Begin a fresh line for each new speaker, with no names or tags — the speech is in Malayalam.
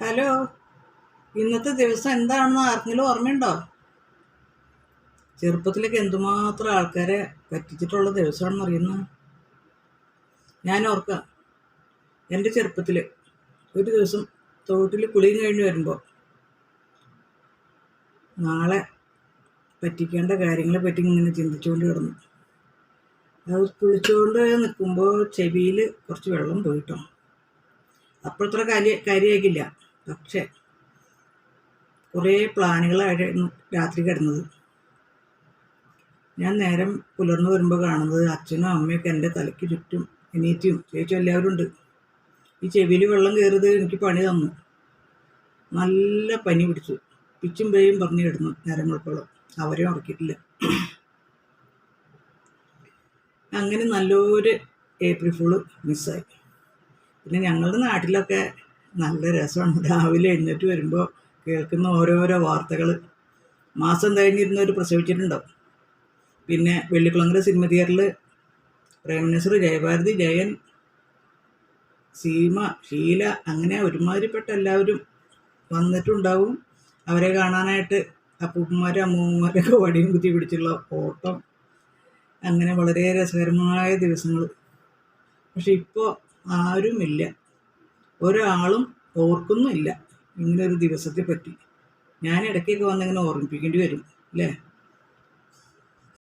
ഹലോ. ഇന്നത്തെ ദിവസം എന്താണെന്ന് ആർക്കെങ്കിലും ഓർമ്മയുണ്ടോ? ചെറുപ്പത്തിലൊക്കെ എന്തുമാത്രം ആൾക്കാരെ പറ്റിച്ചിട്ടുള്ള ദിവസമാണെന്ന് അറിയുന്നു? ഞാൻ ഓർക്കാം. എന്റെ ചെറുപ്പത്തിൽ ഒരു ദിവസം തോട്ടിൽ കുളിയും കഴിഞ്ഞ് വരുമ്പോൾ നാളെ പറ്റിക്കേണ്ട കാര്യങ്ങളെ പറ്റി ഇങ്ങനെ ചിന്തിച്ചുകൊണ്ട് കിടന്നു. അത് കുളിച്ചുകൊണ്ട് നിൽക്കുമ്പോൾ ചെവിയിൽ കുറച്ച് വെള്ളം പോയിട്ടോ അപ്പോഴത്ര കാര്യ കാര്യമാക്കില്ല പക്ഷേ കുറേ പ്ലാനുകളായിരുന്നു രാത്രി കിടന്നത്. ഞാൻ നേരം പുലർന്നു വരുമ്പോൾ കാണുന്നത് അച്ഛനും അമ്മയൊക്കെ എന്റെ തലയ്ക്ക് ചുറ്റും അനിയത്തിയും ചേച്ചും എല്ലാവരും ഉണ്ട്. ഈ ചെവിയിൽ വെള്ളം കയറിയത് എനിക്ക് പണി തന്നു. നല്ല പനി പിടിച്ചു. പിച്ചും പേയും പറഞ്ഞു കിടന്നു നേരം വെളുപ്പോളം അവരെ ഉറക്കിയിട്ടില്ല. അങ്ങനെ നല്ലൊരു ഏപ്രിൽ ഫുള്ള് മിസ്സായി. പിന്നെ ഞങ്ങളുടെ നാട്ടിലൊക്കെ നല്ല രസമാണ്. രാവിലെ എഴുന്നേറ്റ് വരുമ്പോൾ കേൾക്കുന്ന ഓരോരോ വാർത്തകൾ മാസം കഴിഞ്ഞിരുന്നവർ പ്രസവിച്ചിട്ടുണ്ടാവും. പിന്നെ വെള്ളിക്കുളങ്ങര സിനിമ തിയേറ്ററിൽ പ്രേമനസർ ജയഭാരതി ജയൻ സീമ ഷീല അങ്ങനെ ഒരുമാതിരിപ്പെട്ട എല്ലാവരും വന്നിട്ടുണ്ടാവും. അവരെ കാണാനായിട്ട് അപ്പൂപ്പന്മാരും അമ്മൂമ്മമാരൊക്കെ വടിയും കുത്തി പിടിച്ചുള്ള ഓട്ടം. അങ്ങനെ വളരെ രസകരമായ ദിവസങ്ങൾ പക്ഷെ ഇപ്പോൾ ആരുമില്ല. ഒരാളും ഓർക്കുന്നുമില്ല. ഇങ്ങനെ ഒരു ദിവസത്തെ പറ്റി. ഞാൻ ഇടയ്ക്കൊക്കെ വന്നിങ്ങനെ ഓർമ്മിപ്പിക്കേണ്ടി വരും അല്ലേ?